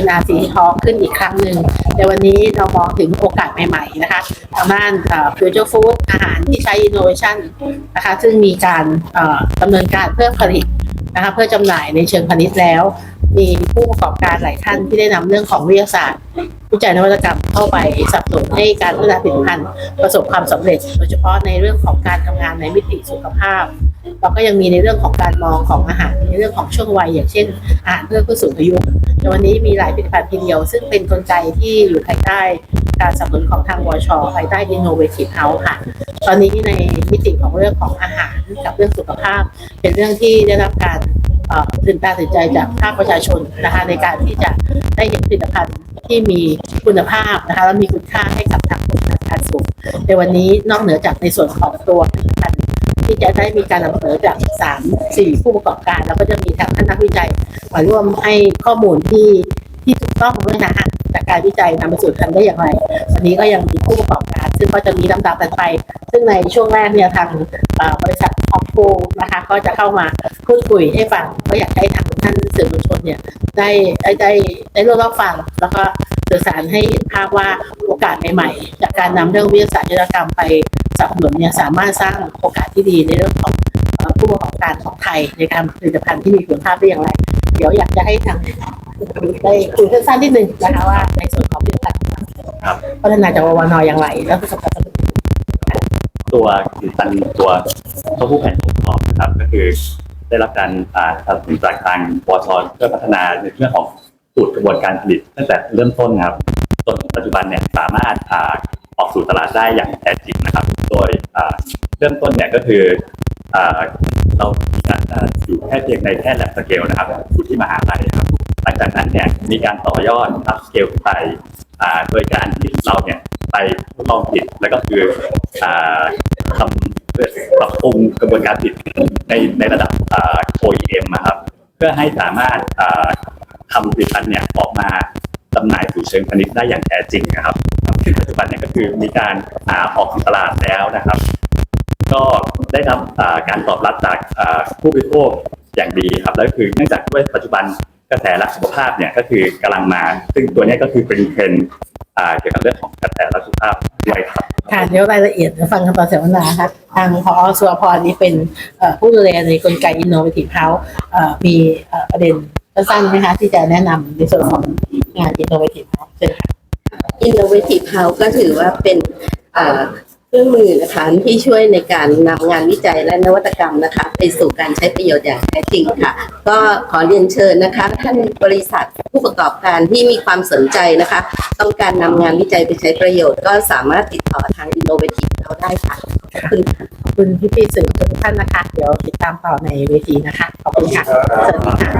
NRC Talk ขึ้นอีกครั้งหนึ่งในวันนี้เรามองถึงโอกาสใหม่ๆนะคะทางด้านเอ่อ Future Food อาหารที่ใช้ Innovation นะคะซึ่งมีการเอ่อดำเนินการเพื่อผลิตนะคะเพื่อจำหน่ายในเชิงพาณิชย์แล้ว มีผู้ประกอบการหลายท่านที่ได้นำเรื่องของวิทยาศาสตร์ วิจัยนวัตกรรมเข้าไปสับสนุนให้การพัฒนาผลิตภัณฑ์ประสบความสำเร็จ โดยเฉพาะในเรื่องของการทำงานในมิติสุขภาพเราก็ยังมีในเรื่องของการมองของอาหารในเรื่องของช่วงวัยอย่างเช่นอาหารเพื่อผู้สูงอายุ ในวันนี้มีหลายผลิตภัณฑ์ทีเดียว ซึ่งเป็นกลไกที่อยู่ภายใต้การสนับสนุนของทางวชภายใต้ Innovative House ค่ะ ตอนนี้ในมิติของเรื่องของอาหารกับเรื่องสุขภาพ เป็นเรื่องที่ได้รับการตื่นตาตื่นใจจากภาคประชาชนนะคะในการที่จะได้เห็นผลิตภัณฑ์ที่มีคุณภาพนะคะและมีคุณค่าให้กับทางผู้ประการสูงในวันนี้นอกเหนือจากในส่วนของตัวผลิตภัณ ที่จะได้มีการนำเสนอจากสามสี่ผู้ประกอบการ แล้วก็จะมีทางท่านนักวิจัยมาร่วมให้ข้อมูลที่ที่ถูกต้องด้วยนะฮะจากการวิจัยนำไปสู่ทำได้อย่างไร วันนี้ก็ยังมีผู้ประกอบการ ซึ่งก็จะมีลำดับต่อไป ซึ่งในช่วงแรกเนี่ยทางบริษัทออฟโฟนะคะก็จะเข้ามาพูดคุยให้ฟังก็อยากให้ทางท่านสื่อมวลชนเนี่ยได้ได้ได้ได้ร่วมรับฟัง แล้วก็สื่อสารให้เห็นภาพว่าโอกาสใหม่ๆ จากการนำเรื่องวิทยาศาสตร์นวัตกรรมไป สนับสนุนเนี่ยสามารถสร้างโอกาสที่ดีในเรื่องของผู้ประกอบการของไทยในการผลิตภัณฑ์ที่มีคุณภาพได้อย่างไร เดี๋ยวอยากจะให้ทางได้คุยสั้นๆนิดนึงนะคะว่าในส่วนของผลิตภัณฑ์ครับพัฒนาจากววนอย่างไร แล้วประสบการณ์ตัวผลิตภัณฑ์ตัวเต้าหู้แผ่นกรอบนะครับ ก็คือได้รับการอ่าสนับสนุนจากทางปชเพื่อพัฒนาในเรื่องของสูตรกระบวนการผลิตตั้งแต่เริ่มต้นครับจนปัจจุบันเนี่ยสามารถออกสู่ตลาดได้อย่างแท้จริงนะ เริ่มต้นเนี่ยก็คืออเราอยู่แค่เพียงในแค่แลบสเกลนะครับอยู่ที่มหาลัยนะครับหลังจากนั้นเนี่ยมีการต่อยอดอัพสเกลไปโดยการที่เราเนี่ยไปทดลองผลิตแล้วก็คืออทำปรับปรุงกระบวนการผลิตในในระดับ OEM นะครับ เพื่อให้สามารถทำผลิตภัณฑ์เนี่ยออกมาจำหน่ายสู่เชิงพาณิชย์ได้อย่างแท้จริงนะครับซึ่งปัจจุบันเนี่ยก็คือมีการอออกสู่ตลาดแล้วนะครับ ก็ได้รับอ่าการตอบรับจากอ่าผู้บริโภคอย่างดีครับแล้วก็คือเนื่องจากด้วยปัจจุบันกระแสรักสุขภาพเนี่ยก็คือกำลังมา ซึ่งตัวเนี้ยก็คือเป็นเทรนด์อ่าเกี่ยวกับเรื่องของกระแสรักสุขภาพด้วยครับค่ะเดี๋ยวรายละเอียดเดี๋ยวฟังคำตอบเสวนาครับทางพอสุวพรนี่เป็นเอ่อผู้ดูแลในกลไก Innovative House เอ่อมีเอ่อประเด็นสั้นๆไหมคะที่จะแนะนำในส่วนของงาน Innovative House เชิญค่ะ Innovative House ก็ถือว่าเป็น เอ่อเครื่องมือนะคะที่ช่วยในการนำงานวิจัยและนวัตกรรมนะคะ ไปสู่การใช้ประโยชน์อย่างแท้จริงค่ะ ก็ขอเรียนเชิญนะคะ ท่านบริษัทผู้ประกอบการที่มีความสนใจนะคะ ต้องการนำงานวิจัยไปใช้ประโยชน์ ก็สามารถติดต่อทาง Innovative เราได้ค่ะขอบคุณค่ะขอบคุณพี่ๆสื่อทุกท่านนะคะ เดี๋ยวติดตามต่อในเวทีนะคะขอบคุณค่ะสวัสดีค่ะ